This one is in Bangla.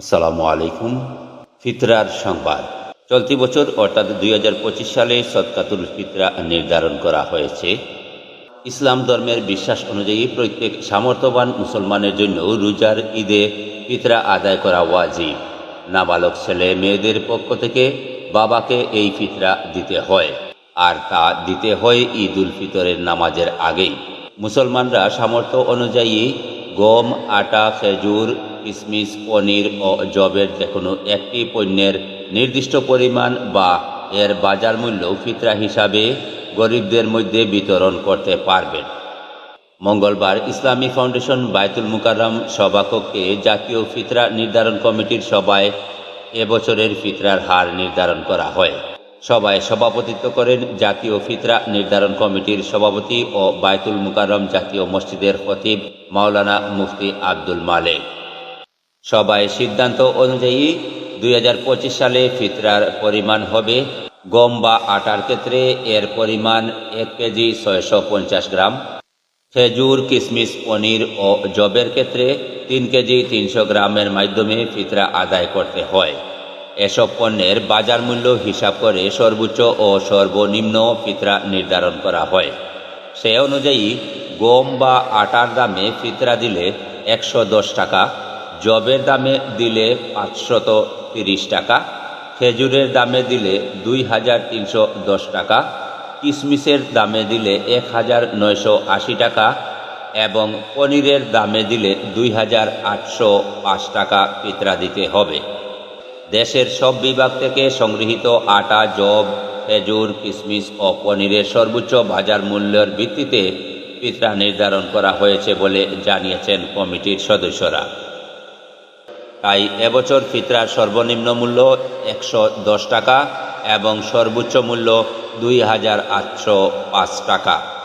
আসসালামু আলাইকুম। ফিতরার সংবাদ। চলতি বছর, অর্থাৎ দুই হাজার পঁচিশ সালে সৎকাতুল ফিতরা নির্ধারণ করা হয়েছে। ইসলাম ধর্মের বিশ্বাস অনুযায়ী প্রত্যেক সামর্থ্যবান মুসলমানের জন্য রোজার ঈদে ফিতরা আদায় করা ওয়াজিব। নাবালক ছেলে মেয়েদের পক্ষ থেকে বাবাকে এই ফিতরা দিতে হয়, আর তা দিতে হয় ঈদ উল ফিতরের নামাজের আগেই। মুসলমানরা সামর্থ্য অনুযায়ী গম, আটা, খেজুর কিশমিশ পনির ও জবের যে কোনো একটি পণ্যের নির্দিষ্ট পরিমাণ বা এর বাজার মূল্য ফিতরা হিসাবে গরিবদের মধ্যে বিতরণ করতে পারবেন। মঙ্গলবার ইসলামী ফাউন্ডেশন বায়তুল মুকাররম সভাকক্ষে জাতীয় ফিতরা নির্ধারণ কমিটির সভায় এবছরের ফিতরার হার নির্ধারণ করা হয়। সভায় সভাপতিত্ব করেন জাতীয় ফিতরা নির্ধারণ কমিটির সভাপতি ও বায়তুল মুকাররম জাতীয় মসজিদের খতিব মাওলানা মুফতি আব্দুল মালেক। সভায় সিদ্ধান্ত অনুযায়ী দুই হাজার পঁচিশ সালে ফিতরার পরিমাণ হবে গম বা আটার ক্ষেত্রে এর পরিমাণ এক কেজি ছয়শো পঞ্চাশ গ্রাম। খেজুর কিশমিশ পনির ও জবের ক্ষেত্রে তিন কেজি তিনশো গ্রামের মাধ্যমে ফিতরা আদায় করতে হয়। এসব পণ্যের বাজার মূল্য হিসাব করে সর্বোচ্চ ও সর্বনিম্ন ফিতরা নির্ধারণ করা হয়। সে অনুযায়ী গম বা আটার দামে ফিতরা দিলে একশো দশ টাকা জবের দামে দিলে পাঁচশত তিরিশ টাকা, খেজুরের দামে দিলে দুই হাজার তিনশো দশ টাকা কিশমিশের দামে দিলে এক হাজার নয়শো আশি টাকা এবং পনিরের দামে দিলে দুই হাজার আটশো পাঁচ টাকা ফিতরা দিতে হবে। দেশের সব বিভাগ থেকে সংগৃহীত আটা, জব, খেজুর কিশমিশ ও পনিরের সর্বোচ্চ বাজার মূল্যের ভিত্তিতে ফিতরা নির্ধারণ করা হয়েছে বলে জানিয়েছেন কমিটির সদস্যরা। তাই এবছর ফিতরার সর্বনিম্ন মূল্য একশো দশ টাকা এবং সর্বোচ্চ মূল্য দুই হাজার আটশো পাঁচ টাকা।